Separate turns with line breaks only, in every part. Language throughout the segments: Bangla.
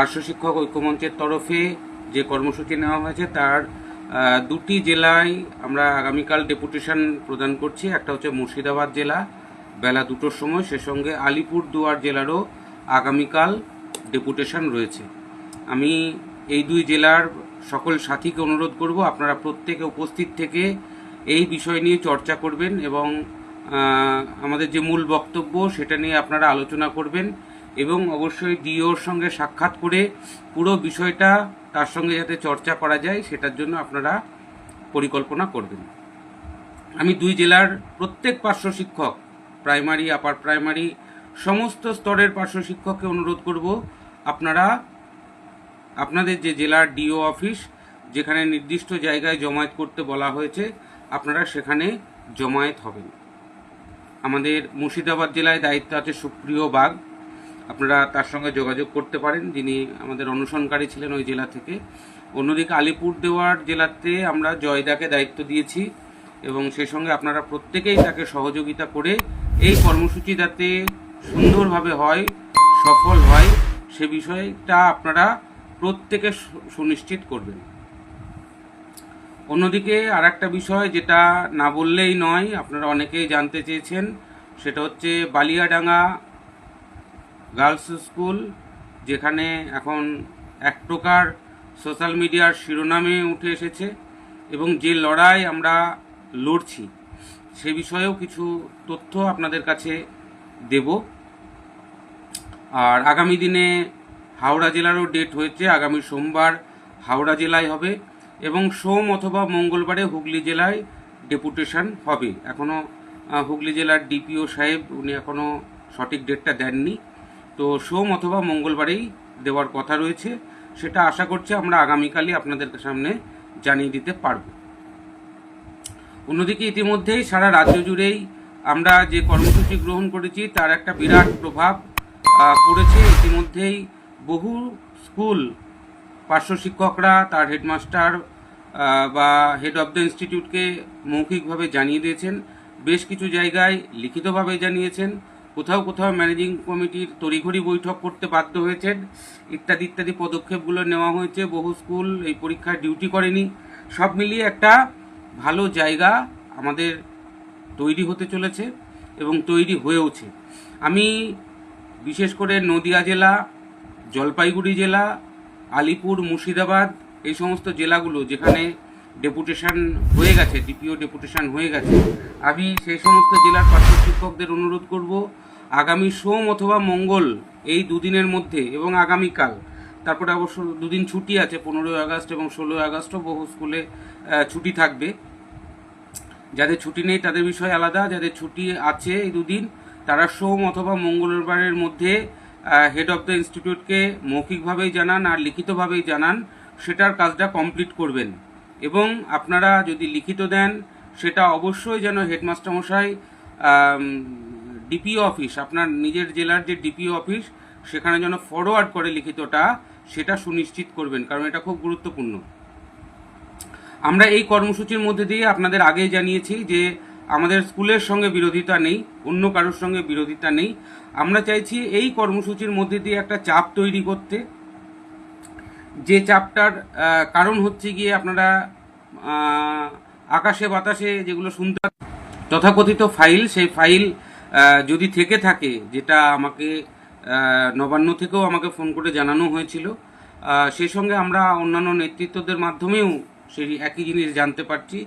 পার্শ্ব শিক্ষক ঐক্যমঞ্চের তরফে যে কর্মসূচি নেওয়া হয়েছে, তার দুটি জেলায় আমরা আগামীকাল ডেপুটেশন প্রদান করছি। একটা হচ্ছে মুর্শিদাবাদ জেলা, বেলা দুটোর সময়। সে সঙ্গে আলিপুর দুয়ার জেলারও আগামীকাল ডেপুটেশন রয়েছে। আমি এই দুই জেলার সকল সাথীকে অনুরোধ করব, আপনারা প্রত্যেকে উপস্থিত থেকে এই বিষয় নিয়ে চর্চা করবেন এবং আমাদের যে মূল বক্তব্য, সেটা নিয়ে আপনারা আলোচনা করবেন। এবং অবশ্যই ডিওর সঙ্গে সাক্ষাৎ করে পুরো বিষয়টা তার সঙ্গে যাতে চর্চা করা যায়, সেটার জন্য আপনারা পরিকল্পনা করবেন। আমি দুই জেলার প্রত্যেক পার্শ্ব শিক্ষক, প্রাইমারি, আপার প্রাইমারি, সমস্ত স্তরের পার্শ্ব শিক্ষককে অনুরোধ করব, আপনারা, আপনাদের যে জেলার ডিও অফিস, যেখানে নির্দিষ্ট জায়গায় জমায়েত করতে বলা হয়েছে, আপনারা সেখানে জমায়েত হবেন। আমাদের মুর্শিদাবাদ জেলায় দায়িত্ব আছে সুপ্রিয় বাগ। আপনারা তার সঙ্গে যোগাযোগ করতে পারেন। যিনি আমাদের অনুসরণকারী ছিলেন ওই জেলা থেকে। অন্যদিকে আলিপুর দেওয়ার জেলাতে আমরা জয়দাকে দায়িত্ব দিয়েছি এবং সেই সঙ্গে আপনারা প্রত্যেকেই তাকে সহযোগিতা করে এই কর্মসূচি যাতে সুন্দরভাবে হয়, সফল হয়, সে বিষয়টা আপনারা প্রত্যেকে সুনিশ্চিত করবেন। অন্যদিকে আর একটা বিষয় যেটা না বললেই নয়, আপনারা অনেকেই জানতে চেয়েছেন, সেটা হচ্ছে বালিয়াডাঙ্গা গার্লস স্কুল, যেখানে এখন এক প্রকার সোশ্যাল মিডিয়ার শিরোনামে উঠে এসেছে এবং যে লড়াই আমরা লড়ছি, সে বিষয়েও কিছু তথ্য আপনাদের কাছে দেব। আর আগামী দিনে হাওড়া জেলারও ডেট হয়েছে, আগামী সোমবার হাওড়া জেলায় হবে এবং সোম অথবা মঙ্গলবারে হুগলি জেলায় ডেপুটেশন হবে। এখনও হুগলি জেলার ডিপিও সাহেব, উনি এখনও সঠিক ডেটটা দেননি। তো সোম অথবা মঙ্গলবারেই দেওয়ার কথা রয়েছে। সেটা আশা করছি আমরা আগামীকালই আপনাদের সামনে জানিয়ে দিতে পারব। অন্যদিকে ইতিমধ্যেই সারা রাজ্য জুড়েই আমরা যে কর্মসূচি গ্রহণ করেছি, তার একটা বিরাট প্রভাব পড়েছে। ইতিমধ্যেই বহু স্কুল, পার্শ্ব শিক্ষকরা, তার হেডমাস্টার বা হেড অফ দ্য ইনস্টিটিউটকে মৌখিকভাবে জানিয়ে দিয়েছেন। বেশ কিছু জায়গায় লিখিতভাবে জানিয়েছেন। কোথাও কোথাও ম্যানেজিং কমিটির তড়িঘড়ি বৈঠক করতে বাধ্য হয়েছেন। ইত্যাদি ইত্যাদি পদক্ষেপগুলো নেওয়া হয়েছে। বহু স্কুল এই পরীক্ষায় ডিউটি করেনি। সব মিলিয়ে একটা ভালো জায়গা আমাদের তৈরি হতে চলেছে এবং তৈরি হয়েওছে। আমি বিশেষ করে নদিয়া জেলা, জলপাইগুড়ি জেলা, আলিপুর, মুর্শিদাবাদ এই সমস্ত জেলাগুলো যেখানে ডেপুটেশন হয়ে গেছে ডিপিও ডেপুটেশন হয়ে গেছে। আমি সেই সমস্ত জেলার পার্শ্ব শিক্ষকদের অনুরোধ করব, আগামী সোম অথবা মঙ্গল এই দুদিনের মধ্যে এবং আগামীকাল, তারপরে অবশ্য দুদিন ছুটি আছে, পনেরোই আগস্ট এবং ষোলোই আগস্টও বহু স্কুলে ছুটি থাকবে। যাদের ছুটি নেই তাদের বিষয় আলাদা, যাদের ছুটি আছে এই দুদিন, তারা সোম অথবা মঙ্গলবারের মধ্যে হেড অফ দ্য ইনস্টিটিউটকে মৌখিকভাবেই জানান আর লিখিতভাবেই জানান, সেটার কাজটা কমপ্লিট করবেন। এবং আপনারা যদি লিখিত দেন, সেটা অবশ্যই যেন হেডমাস্টার মশাই ডিপিও অফিস, আপনার নিজের জেলার যে ডিপিও অফিস, সেখানে যেন ফরওয়ার্ড করে লিখিতটা, সেটা সুনিশ্চিত করবেন, কারণ এটা খুব গুরুত্বপূর্ণ। আমরা এই কর্মসূচির মধ্যে দিয়ে আপনাদের আগেই জানিয়েছি যে আমাদের স্কুলের সঙ্গে বিরোধিতা নেই, অন্য কারোর সঙ্গে বিরোধিতা নেই। আমরা চাইছি এই কর্মসূচির মধ্যে দিয়ে একটা চাপ তৈরি করতে যে চাপটার কারণ হচ্ছে গিয়ে আপনারা আকাশে বাতাসে যেগুলো শুনতে তথাকথিত ফাইল সেই ফাইল যদি থেকে থাকে, যেটা আমাকে নবান্ন থেকেও আমাকে ফোন করে জানানো হয়েছিল সেই সঙ্গে আমরা অন্যান্য নেতৃত্বদের মাধ্যমেও সেই একই জিনিস জানতে পারছি।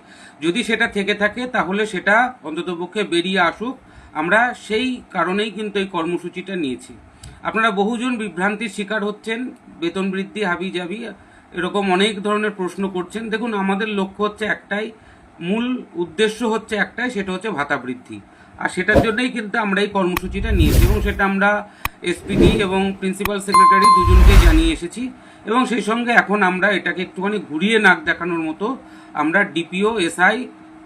যদি সেটা থেকে থাকে, তাহলে সেটা অন্ততপক্ষে বেরিয়ে আসুক। আমরা সেই কারণেই কিন্তু এই কর্মসূচিটা নিয়েছি। আপনারা বহুজন বিভ্রান্তির শিকার হচ্ছেন, বেতন বৃদ্ধি হাবি জাবি এরকম অনেক ধরনের প্রশ্ন করছেন। দেখুন, আমাদের লক্ষ্য হচ্ছে একটাই, মূল উদ্দেশ্য হচ্ছে একটাই, সেটা হচ্ছে ভাতা বৃদ্ধি। আর সেটার জন্যই কিন্তু আমরা এই কর্মসূচিটা নিয়েছি এবং সেটা আমরা এসপিডি এবং প্রিন্সিপাল সেক্রেটারি দুজনকে জানিয়ে এসেছি এবং সেই সঙ্গে এখন আমরা এটাকে একটুখানি ঘুরিয়ে নাক দেখানোর মতো আমরা ডিপিও এসআই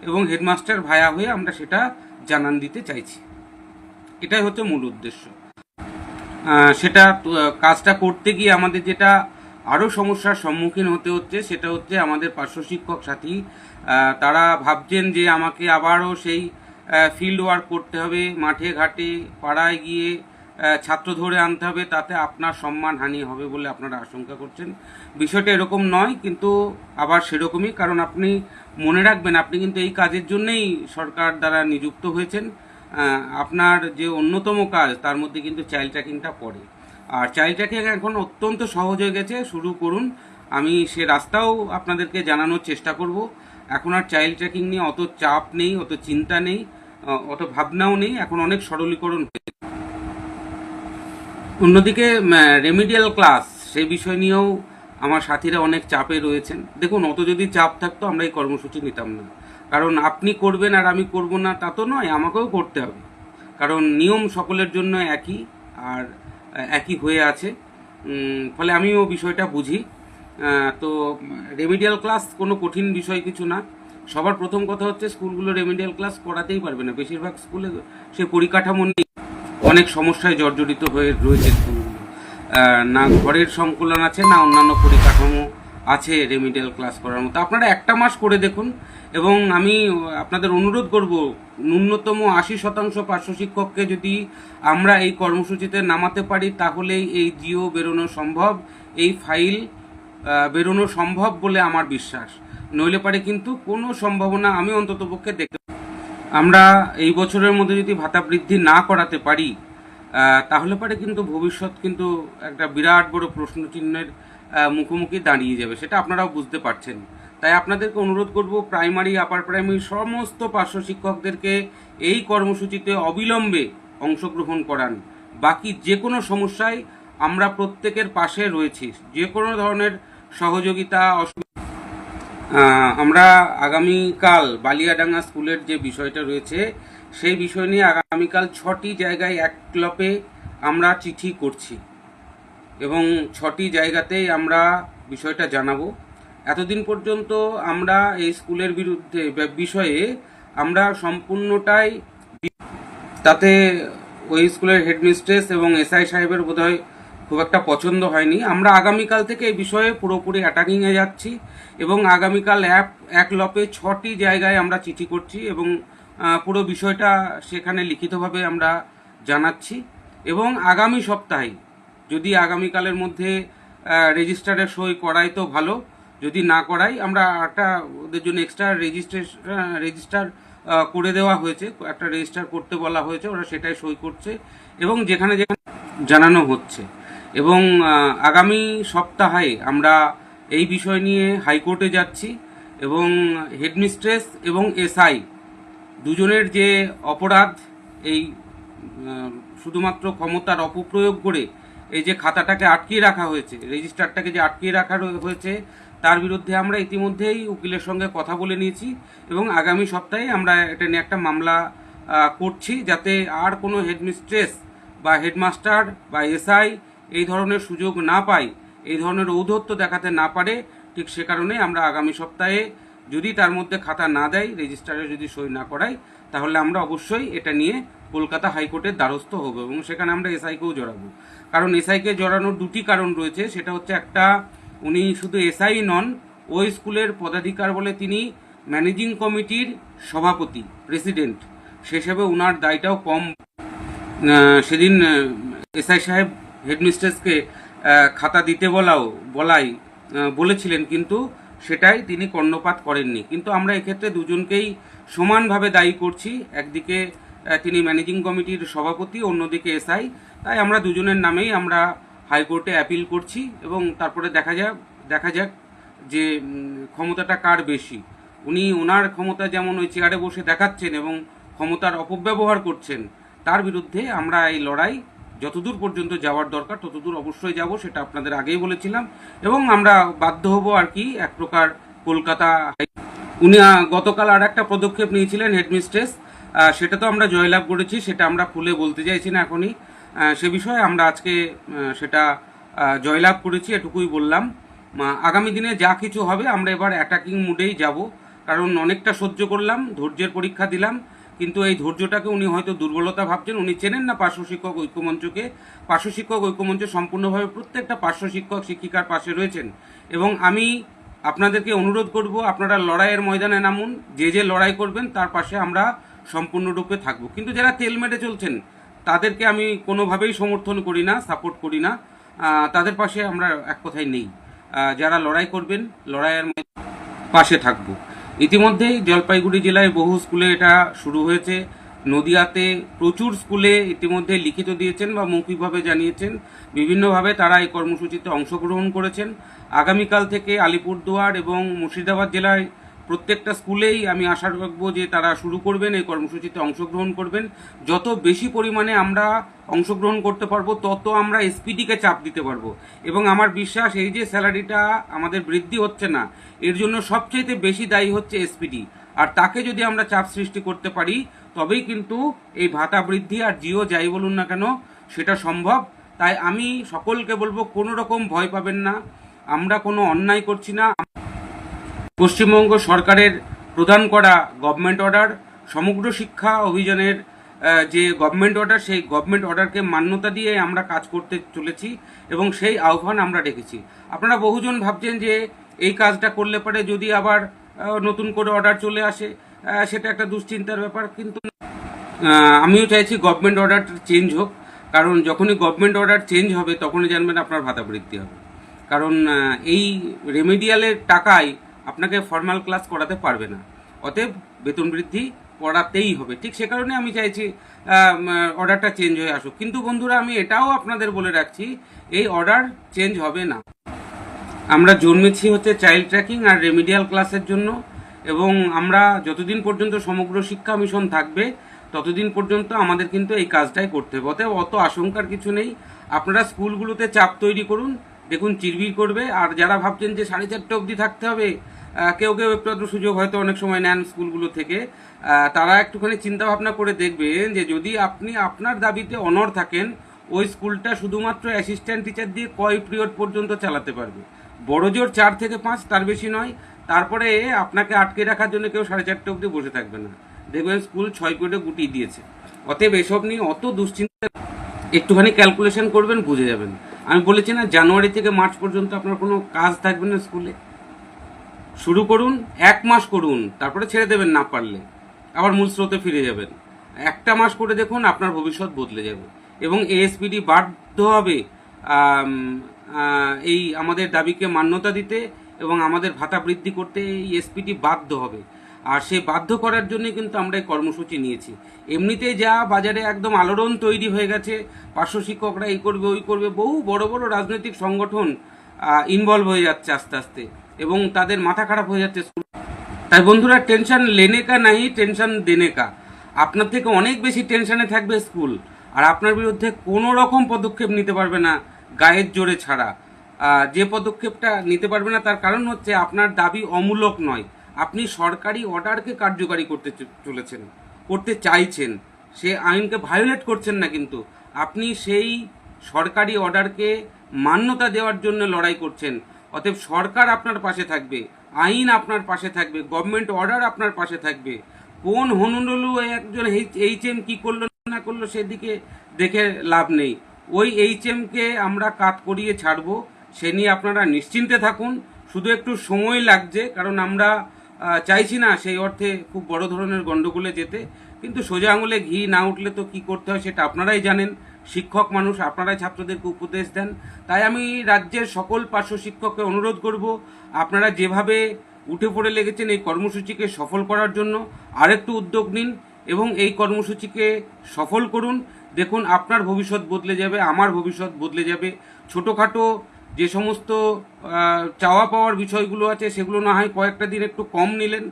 এবং হেডমাস্টার ভায়া হয়ে আমরা সেটা জানান দিতে চাইছি। এটাই হচ্ছে মূল উদ্দেশ্য। সেটা কাজটা করতে গিয়ে আমাদের যেটা আরও সমস্যার সম্মুখীন হতে হচ্ছে, সেটা হচ্ছে আমাদের পার্শ্ব শিক্ষক সাথী। তারা ভাবছেন যে আমাকে আবারও সেই ফিল্ড ওয়ার্ক করতে হবে, মাঠে ঘাটে, পাড়ায় গিয়ে ছাত্র ধরে আনতে হবে, তাতে আপনার সম্মান হানি হবে বলে আপনারা আশঙ্কা করছেন। বিষয়টা এরকম নয়, কিন্তু আবার সেরকমই, কারণ আপনি মনে রাখবেন, আপনি কিন্তু এই কাজের জন্যই সরকার দ্বারা নিযুক্ত হয়েছেন। আপনার যে অন্যতম কাজ, তার মধ্যে কিন্তু চাইল্ড ট্র্যাকিংটা পড়ে। আর চাইল্ড ট্র্যাকিং এখন অত্যন্ত সহজ হয়ে গেছে, শুরু করুন। আমি সে রাস্তাও আপনাদেরকে জানানোর চেষ্টা করব। এখন আর চাইল্ড ট্র্যাকিং নিয়ে অত চাপ নেই, অত চিন্তা নেই অত ভাবনাও নেই, এখন অনেক সরলীকরণ হয়েছে অন্যদিকে রেমিডিয়াল ক্লাস সেই বিষয় নিয়েও আমার সাথীরা অনেক চাপে রয়েছেন। দেখুন, অত যদি চাপ থাকতো, আমরা এই কর্মসূচি নিতাম না। কারণ আপনি করবেন আর আমি করব না, তা তো নয়, আমাকেও করতে হবে। কারণ নিয়ম সকলের জন্য একই আর একই হয়ে আছে। ফলে আমিও বিষয়টা বুঝি। তো রেমিডিয়াল ক্লাস কোনো কঠিন বিষয় কিছু না। সবার প্রথম কথা হচ্ছে স্কুলগুলো রেমিডিয়াল ক্লাস করাতেই পারবে না। বেশিরভাগ স্কুলে সে পরিকাঠামো নেই অনেক সমস্যায় জর্জরিত হয়ে রয়েছে স্কুলগুলো। না ঘরের সংকুলন আছে, না অন্যান্য পরিকাঠামো আছে রেমিডিয়াল ক্লাস করার মতো। আপনারা একটা মাস করে দেখুন এবং আমি আপনাদের অনুরোধ করব, ন্যূনতম আশি শতাংশ পার্শ্ব শিক্ষককে যদি আমরা এই কর্মসূচিতে নামাতে পারি, তাহলেই এই জিও বেরোনো সম্ভব, এই ফাইল বেরোনো সম্ভব বলে আমার বিশ্বাস। নইলে পারে কিন্তু কোনো সম্ভাবনা আমি অন্ততপক্ষে দেখতে আমরা এই বছরের মধ্যে যদি ভাতা বৃদ্ধি না করাতে পারি তাহলে পারে কিন্তু ভবিষ্যৎ কিন্তু একটা বিরাট বড় প্রশ্নচিহ্নের মুখোমুখি দাঁড়িয়ে যাবে, সেটা আপনারাও বুঝতে পারছেন। তাই আপনাদেরকে অনুরোধ করব প্রাইমারি আপার প্রাইমারি সমস্ত পার্শ্ব শিক্ষকদেরকে এই কর্মসূচিতে অবিলম্বে অংশগ্রহণ করান। বাকি যে কোনো সমস্যায় আমরা প্রত্যেকের পাশে রয়েছি। যে কোনো ধরনের সহযোগিতা আমরা আগামীকাল বালিয়াডাঙ্গা স্কুলের যে বিষয়টা রয়েছে, সেই বিষয় নিয়ে আগামীকাল ছটি জায়গায় এক ক্লপে আমরা চিঠি করছি। এবং ছটি জায়গাতেই আমরা বিষয়টা জানাব। এতদিন পর্যন্ত আমরা এই স্কুলের বিরুদ্ধে বিষয়ে আমরা সম্পূর্ণটাই তাতে ওই স্কুলের হেডমিস্ট্রেস এবং এসআই সাহেবের বোধহয় খুব একটা পছন্দ হয়নি। আমরা আগামীকাল থেকে এই বিষয়ে পুরোপুরি অ্যাটাকিংয়ে যাচ্ছি এবং আগামীকাল অ্যাপ এক লপে ছটি জায়গায় আমরা চিঠি করছি এবং পুরো বিষয়টা সেখানে লিখিতভাবে আমরা জানাচ্ছি এবং আগামী সপ্তাহে যদি আগামীকালের মধ্যে রেজিস্টারে সই করাই তো ভালো। যদি না করাই, আমরা একটা ওদের জন্য এক্সট্রা রেজিস্ট্রেশন রেজিস্টার করে দেওয়া হয়েছে, একটা রেজিস্টার করতে বলা হয়েছে, ওরা সেটাই সই করছে এবং যেখানে যেখানে জানানো হচ্ছে। এবং আগামী সপ্তাহে আমরা এই বিষয় নিয়ে হাইকোর্টে যাচ্ছি এবং হেডমিস্ট্রেস এবং এসআই দুজনের যে অপরাধ, এই শুধুমাত্র ক্ষমতার অপপ্রয়োগ করে এই যে খাতাটাকে আটকিয়ে রাখা হয়েছে রেজিস্টারটাকে যে আটকিয়ে রাখা হয়েছে তার বিরুদ্ধে আমরা ইতিমধ্যেই উকিলের সঙ্গে কথা বলে নিয়েছি এবং আগামী সপ্তাহে আমরা এটা নিয়ে একটা মামলা করছি যাতে আর কোনো হেডমিস্ট্রেস বা হেডমাস্টার বা এসআই এই ধরনের সুযোগ না পায়, এই ধরনের ঔদ্ধত্য দেখাতে না পারে, ঠিক সে কারণে আমরা আগামী সপ্তাহে যদি তার মধ্যে খাতা না দেয়, রেজিস্টারে যদি সই না করাই তাহলে আমরা অবশ্যই এটা নিয়ে কলকাতা হাইকোর্টের দ্বারস্থ হব এবং সেখানে আমরা এসআইকেও জড়াবো। কারণ এসআইকে জড়ানোর দুটি কারণ রয়েছে, সেটা হচ্ছে একটা উনি শুধু এসআই নন, ওই স্কুলের পদাধিকার বলে তিনি ম্যানেজিং কমিটির সভাপতি, প্রেসিডেন্ট। সে হিসেবে ওনার দায়টাও কম। সেদিন এসআই সাহেব হেডমিস্ট্রেসকে খাতা দিতে বলাও, বলাই বলেছিলেন কিন্তু সেটাই তিনি কর্ণপাত করেননি। কিন্তু আমরা এক্ষেত্রে দুজনকেই সমানভাবে দায়ী করছি। একদিকে তিনি ম্যানেজিং কমিটির সভাপতি, অন্যদিকে এসআই। তাই আমরা দুজনের নামেই আমরা হাইকোর্টে অ্যাপিল করছি এবং তারপরে দেখা যাক দেখা যাক যে ক্ষমতাটা কার বেশি। উনি ওনার ক্ষমতা যেমন ওই চেয়ারে বসে দেখাচ্ছেন এবং ক্ষমতার অপব্যবহার করছেন, তার বিরুদ্ধে আমরা এই লড়াই যতদূর পর্যন্ত যাওয়ার দরকার, ততদূর অবশ্যই যাব, সেটা আপনাদের আগেই বলেছিলাম। এবং আমরা বাধ্য হব আর কি, এক প্রকার কলকাতা উনি গতকাল আর একটা পদক্ষেপ নিয়েছিলেন হেডমিস্ট্রেস সেটা তো আমরা জয়লাভ করেছি, সেটা আমরা খুলে বলতে চাইছি না এখনই। সে বিষয়ে আমরা আজকে সেটা জয়লাভ করেছি, এটুকুই বললাম। আগামী দিনে যা কিছু হবে, আমরা এবার অ্যাটাকিং মুডেই যাব। কারণ অনেকটা সহ্য করলাম, ধৈর্যের পরীক্ষা দিলাম, কিন্তু এই ধৈর্যটাকে উনি হয়তো দুর্বলতা ভাবছেন। উনি চেনেন না পার্শ্ব শিক্ষক ঐক্যমঞ্চকে। পার্শ্ব শিক্ষক ঐক্যমঞ্চ সম্পূর্ণভাবে প্রত্যেকটা পার্শ্ব শিক্ষক, শিক্ষিকার পাশে রয়েছেন। এবং আমি আপনাদেরকে অনুরোধ করব, আপনারা লড়াইয়ের ময়দানে নামুন। যে যে লড়াই করবেন, তার পাশে আমরা সম্পূর্ণরূপে থাকব। কিন্তু যারা তেল মেটে চলছেন তাদেরকে আমি কোনোভাবেই সমর্থন করি না সাপোর্ট করি না। তাদের পাশে আমরা এক কথায় নেই। যারা লড়াই করবেন, লড়াইয়ের পাশে থাকব। ইতিমধ্যেই জলপাইগুড়ি জেলায় বহু স্কুলে এটা শুরু হয়েছে। নদিয়াতে প্রচুর স্কুলে ইতিমধ্যে লিখিত দিয়েছেন বা মৌখিকভাবে জানিয়েছেন। বিভিন্নভাবে তারা এই কর্মসূচিতে অংশগ্রহণ করেছেন। আগামীকাল থেকে আলিপুরদুয়ার এবং মুর্শিদাবাদ জেলায় প্রত্যেকটা স্কুলেই আমি আশা রাখব যে তারা শুরু করবেন, এই কর্মসূচিতে অংশগ্রহণ করবেন। যত বেশি পরিমাণে আমরা অংশগ্রহণ করতে পারব, তত আমরা এসপিডিকে চাপ দিতে পারব। এবং আমার বিশ্বাস, এই যে স্যালারিটা আমাদের বৃদ্ধি হচ্ছে না, এর জন্য সবচেয়ে বেশি দায়ী হচ্ছে এসপিডি। আর তাকে যদি আমরা চাপ সৃষ্টি করতে পারি, তবেই কিন্তু এই ভাতা বৃদ্ধি আর জিও যাই বলুন না কেন, সেটা সম্ভব। তাই আমি সকলকে বলব, কোনো রকম ভয় পাবেন না। আমরা কোনো অন্যায় করছি না। পশ্চিমবঙ্গ সরকারের প্রদান করা গভর্নমেন্ট অর্ডার সমগ্র শিক্ষা অভিযানের যে গভর্নমেন্ট অর্ডার সেই গভর্নমেন্ট অর্ডারকে মান্যতা দিয়ে আমরা কাজ করতে চলেছি এবং সেই আহ্বান আমরা রেখেছি। আপনারা বহুজন ভাবছেন যে এই কাজটা করলে পরে যদি আবার নতুন করে অর্ডার চলে আসে সেটা একটা দুশ্চিন্তার ব্যাপার, কিন্তু আমিও চাইছি গভর্নমেন্ট অর্ডার চেঞ্জ হোক, কারণ যখনই গভর্নমেন্ট অর্ডার চেঞ্জ হবে, তখনই জানবেন আপনার ভাতা বৃদ্ধি হবে। কারণ এই রেমেডিয়ালের টাকায় আপনাকে ফর্মাল ক্লাস করাতে পারবে না। অতএব বেতন বৃদ্ধি করাতেই হবে। ঠিক সে কারণে আমি চাইছি অর্ডারটা চেঞ্জ হয়ে আসুক। কিন্তু বন্ধুরা, আমি এটাও আপনাদের বলে রাখছি, এই অর্ডার চেঞ্জ হবে না। আমরা জন্মেছি হচ্ছে চাইল্ড ট্র্যাকিং আর রেমিডিয়াল ক্লাসের জন্য এবং আমরা যতদিন পর্যন্ত সমগ্র শিক্ষা মিশন থাকবে, ততদিন পর্যন্ত আমাদের কিন্তু এই কাজটাই করতে হবে। অতএব অত আশঙ্কার কিছু নেই। আপনারা স্কুলগুলোতে চাপ তৈরি করুন। দেখুন, চিরবির করবে। আর যারা ভাবছেন যে সাড়ে চারটে অবধি থাকতে হবে কেউ কেউ একটু একটু সুযোগ হয়তো অনেক সময় নেন স্কুলগুলো থেকে। তারা একটুখানি চিন্তা ভাবনা করে দেখবেন যে যদি আপনি আপনার দাবিতে অনর থাকেন, ওই স্কুলটা শুধুমাত্র অ্যাসিস্ট্যান্ট টিচার দিয়ে কয় পিরিয়ড পর্যন্ত চালাতে পারবে? বড় জোর চার থেকে পাঁচ, তার বেশি নয়। তারপরে আপনাকে আটকে রাখার জন্য কেউ সাড়ে চারটে অবধি বসে থাকবে না। দেখবেন, স্কুল ছয় পিরিয়ডে গুটিয়ে দিয়েছে। অতএব এসব নিয়ে অত দুশ্চিন্তা একটুখানি ক্যালকুলেশন করবেন, বুঝে যাবেন। আমি বলেছি না, জানুয়ারি থেকে মার্চ পর্যন্ত আপনার কোনো কাজ থাকবে না স্কুলে। শুরু করুন, এক মাস করুন, তারপরে ছেড়ে দেবেন না পারলে। আবার মূল স্রোতে ফিরে যাবেন। একটা মাস করে দেখুন, আপনার ভবিষ্যৎ বদলে যাবে। এবং এএসপিডি বাধ্য হবে এই আমাদের দাবিকে মান্যতা দিতে এবং আমাদের ভাতা বৃদ্ধি করতে এই এসপিটি বাধ্য হবে। আর সে বাধ্য করার জন্য কিন্তু আমরা এই কর্মসূচি নিয়েছি। এমনিতে যা বাজারে একদম আলোড়ন তৈরি হয়ে গেছে, পার্শ্ব শিক্ষকরা এই করবে, ওই করবে, বহু বড় বড় রাজনৈতিক সংগঠন ইনভলভ হয়ে যাচ্ছে আস্তে আস্তে এবং তাদের মাথা খারাপ হয়ে যাচ্ছে। স্কুল তাই বন্ধুরা, টেনশন লেনে কা নাই, টেনশন দেনে কা আপনার থেকে অনেক বেশি টেনশনে থাকবে স্কুল, আর আপনার বিরুদ্ধে কোনো রকম পদক্ষেপ নিতে পারবে না, গায়ের জোরে ছাড়া। যে পদক্ষেপটা নিতে পারবে না, তার কারণ হচ্ছে আপনার দাবি অমূলক নয়। আপনি সরকারি অর্ডারকে কার্যকারী করতে চলেছেন, করতে চাইছেন, সে আইনকে ভায়োলেট করছেন না কিন্তু। আপনি সেই সরকারি অর্ডারকে মান্যতা দেওয়ার জন্য লড়াই করছেন, অতএব সরকার আপনার পাশে থাকবে, আইন আপনার পাশে থাকবে গভর্নমেন্ট অর্ডার আপনার পাশে থাকবে। কোন হনুলু একজন এইচ এম কি করল, না করল সেদিকে দেখে লাভ নেই। ওই এইচ কে আমরা কাত করিয়ে ছাড়বো, সে নিয়ে আপনারা নিশ্চিন্তে থাকুন। শুধু একটু সময় লাগছে, কারণ আমরা চাইছি না সেই অর্থে খুব বড় ধরনের গন্ডগোলে যেতে। কিন্তু সোজা আঙুলে ঘি না উঠলে তো কি করতে হয় সেটা আপনারাই জানেন। শিক্ষক মানুষ, আপনারাই ছাত্রদেরকে উপদেশ দেন। তাই আমি রাজ্যের সকল পার্শ্ব শিক্ষককে অনুরোধ করব, আপনারা যেভাবে উঠে পড়ে লেগেছেন এই কর্মসূচিকে সফল করার জন্য আরেকটু উদ্যোগ নিন এবং এই কর্মসূচিকে সফল করুন। দেখুন, আপনার ভবিষ্যৎ বদলে যাবে, আমার ভবিষ্যৎ বদলে যাবে। ছোটোখাটো যে সমস্ত চাওয়া পাওয়ার বিষয়গুলো আছে, সেগুলো না হয় কয়েকটা দিন একটু কম নিলেন।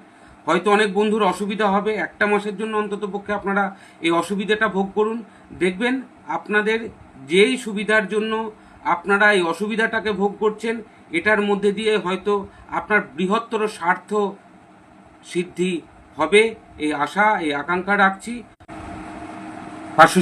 হয়তো অনেক বন্ধুর অসুবিধা হবে। একটা মাসের জন্য অন্তত পক্ষে আপনারা এই অসুবিধাটা ভোগ করুন। দেখবেন আপনাদের যেই সুবিধার জন্য আপনারা এই অসুবিধাটাকে ভোগ করছেন, এটার মধ্যে দিয়ে হয়তো আপনার বৃহত্তর স্বার্থ সিদ্ধি হবে। এই আশা, এই আকাঙ্ক্ষা রাখছি। পার্শ্ব